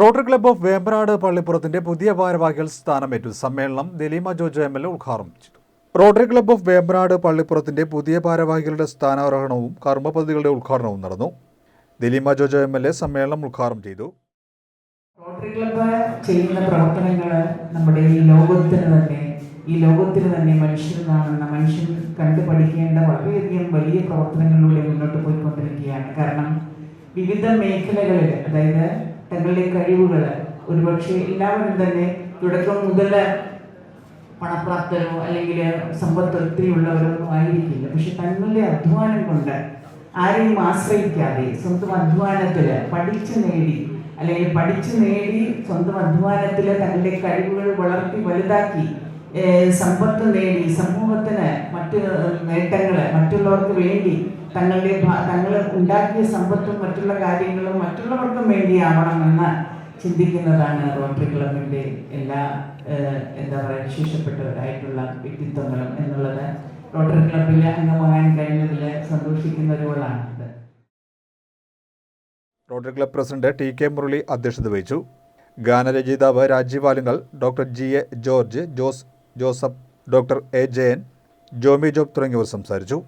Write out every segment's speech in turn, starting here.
Rotary club of Vembanad പള്ളിപ്പുറത്തിന്റെ പുതിയ ഭാരവാഹികൾ സ്ഥാനമേറ്റു. സമ്മേളനം ദലീമ ജോജോ എം എൽ ഉദ്ഘാടനം ചെയ്തു. റോട്ടറി ക്ലബ്ബ് ഓഫ് വേമ്പനാട് പള്ളിപ്പുറത്തിന്റെ പുതിയ ഭാരവാഹികളുടെ സ്ഥാനാരോഹണവും കർമ്മപദ്ധതികളുടെ ഉദ്ഘാടനവും നടന്നു. Daleema Jojo M L A സമ്മേളനം ഉദ്ഘാടനം ചെയ്തു. റോട്ടറി ക്ലബ്ബ് ചെയ്യുന്ന പ്രവർത്തനങ്ങൾ നമ്മുടെ ഈ ലോകത്തിന് തന്നെ ഈ ലോകത്തിന് തന്നെ മനുഷ്യർ കാണുന്ന മനുഷ്യൻ കണ്ടു പഠിക്കേണ്ട വളരെയധികം വലിയ പ്രവർത്തനങ്ങളിലൂടെ മുന്നോട്ട് പോയിക്കൊണ്ടിരിക്കുകയാണ്. കാരണം വിവിധ മേഖലകളിൽ അതായത് തങ്ങളുടെ കഴിവുകൾ ഒരുപക്ഷെ എല്ലാവരും തന്നെ തുടക്കം മുതൽ പണപ്രാപ്തരോ അല്ലെങ്കിൽ സമ്പത്ത് ഒത്തിരി ഉള്ളവരൊന്നും ആയിരിക്കില്ല. പക്ഷെ തങ്ങളുടെ അധ്വാനം കൊണ്ട് ആരെയും ആശ്രയിക്കാതെ സ്വന്തം അധ്വാനത്തിൽ പഠിച്ചു നേടി അല്ലെങ്കിൽ പഠിച്ചു നേടി സ്വന്തം അധ്വാനത്തിൽ തങ്ങളുടെ കഴിവുകൾ വളർത്തി വലുതാക്കി സമ്പത്ത് നേടി സമൂഹത്തിന് മറ്റ് നേട്ടങ്ങൾ മറ്റുള്ളവർക്ക് വേണ്ടി തങ്ങളുടെ തങ്ങൾ ഉണ്ടാക്കിയ സമ്പത്തും മറ്റുള്ള കാര്യങ്ങളും മറ്റുള്ളവർക്കും വേണ്ടിയാവണമെന്ന് ചിന്തിക്കുന്നതാണ് റോട്ടറി ക്ലബിന്റെ എല്ലാ എന്താ പറയുക വിശേഷപ്പെട്ടവരായിട്ടുള്ള വ്യക്തിത്വങ്ങളും എന്നുള്ളത്. റോട്ടറി ക്ലബിൽ അംഗമാകാൻ കഴിഞ്ഞതിൽ സന്തോഷിക്കുന്ന ഒരുപോലാണ് Rotary club president T K Murali അധ്യക്ഷത വഹിച്ചു. ഗാനരചയിതാവ് Rajeev Alunkal doctor G A George Jose Joseph doctor A Jayan Jomy Job തുടങ്ങിയവർ സംസാരിച്ചു.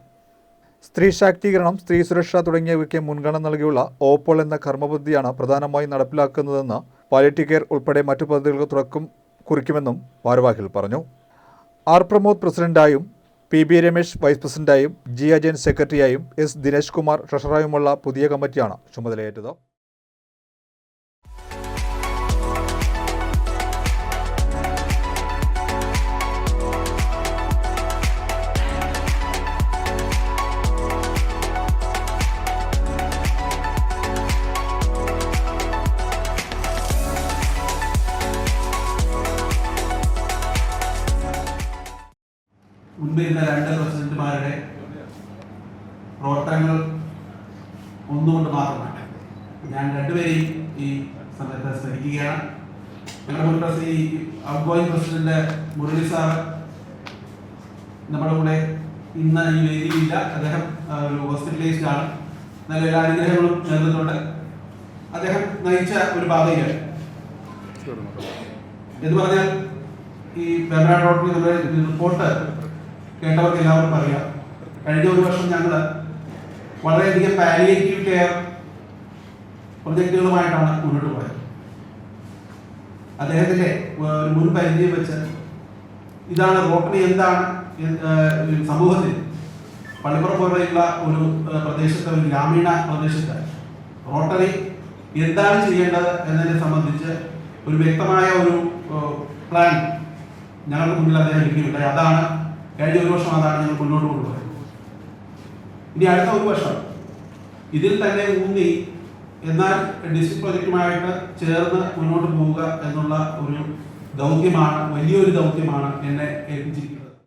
സ്ത്രീ ശാക്തീകരണം സ്ത്രീ സുരക്ഷ തുടങ്ങിയവയ്ക്ക് മുൻഗണന നൽകിയുള്ള ഓപ്പോൾ എന്ന കർമ്മപദ്ധതിയാണ് പ്രധാനമായും നടപ്പിലാക്കുന്നതെന്ന് പാലിറ്റി കെയർ ഉൾപ്പെടെ മറ്റു പദ്ധതികൾക്ക് തുടക്കം കുറിക്കുമെന്നും ഭാരവാഹികൾ പറഞ്ഞു. ആർ പ്രമോദ് പ്രസിഡന്റായും പി ബി രമേശ് വൈസ് പ്രസിഡന്റായും ജി അജയൻ സെക്രട്ടറിയായും എസ് ദിനേശ് കുമാർ ട്രഷറായുമുള്ള പുതിയ കമ്മിറ്റിയാണ് ചുമതലയേറ്റത്. മുൻപിരുന്ന രണ്ട് പ്രസിഡന്റുമാരുടെ പ്രവർത്തനങ്ങൾ ഒന്നുകൊണ്ട് മാത്രമാണ് ഞാൻ രണ്ടുപേരെയും ഈ സമയത്ത് സ്മരിക്കുകയാണ്. ഞങ്ങളുടെ മുൻ പ്രസി ഔട്ട് പ്രസിഡന്റ് മുരളി സാർ നമ്മുടെ കൂടെ ഇന്ന് ഈ വേദിയിലില്ല. അദ്ദേഹം ഒരു ഹോസ്പിറ്റലൈസ്ഡ് ആണ്. നല്ല എല്ലാ അനുഗ്രഹങ്ങളും ചേർന്നിട്ടുണ്ട് അദ്ദേഹം നയിച്ച ഒരു പാതയാണ് എന്ന് പറഞ്ഞാൽ ഈ വെബ്രാഡ് റോഡിൽ റിപ്പോർട്ട് കേട്ടവർക്ക് എല്ലാവർക്കും അറിയാം. കഴിഞ്ഞ ഒരു വർഷം ഞങ്ങൾ വളരെയധികം പാലിയേറ്റീവ് കെയർ പ്രൊജക്റ്റുകളുമായിട്ടാണ് മുന്നോട്ട് പോയത്. അദ്ദേഹത്തിന്റെ ഒരു മുൻ പരിചയം വെച്ച് ഇതാണ് റോട്ടറി എന്താണ് സമൂഹത്തിൽ പള്ളിപ്പുറം പോലെയുള്ള ഒരു പ്രദേശത്ത് ഒരു ഗ്രാമീണ പ്രദേശത്ത് റോട്ടറി എന്താണ് ചെയ്യേണ്ടത് എന്നതിനെ സംബന്ധിച്ച് ഒരു വ്യക്തമായ ഒരു പ്ലാൻ ഞങ്ങളുടെ മുന്നിൽ അദ്ദേഹം അതാണ് കഴിഞ്ഞ ഒരു വർഷം അതാണ് ഞങ്ങൾ മുന്നോട്ട് കൊണ്ടുപോയത്. ഇനി അടുത്ത ഒരു വർഷം ഇതിൽ തന്നെ ഊന്നി എന്നാൽ ഡിസ്ട്രിക്ട് പ്രോജക്റ്റുമായിട്ട് ചേർന്ന് മുന്നോട്ട് പോവുക എന്നുള്ള ഒരു ദൗത്യമാണ് വലിയൊരു ദൗത്യമാണ് എന്നെ ഏൽപ്പിച്ചിരിക്കുന്നത്.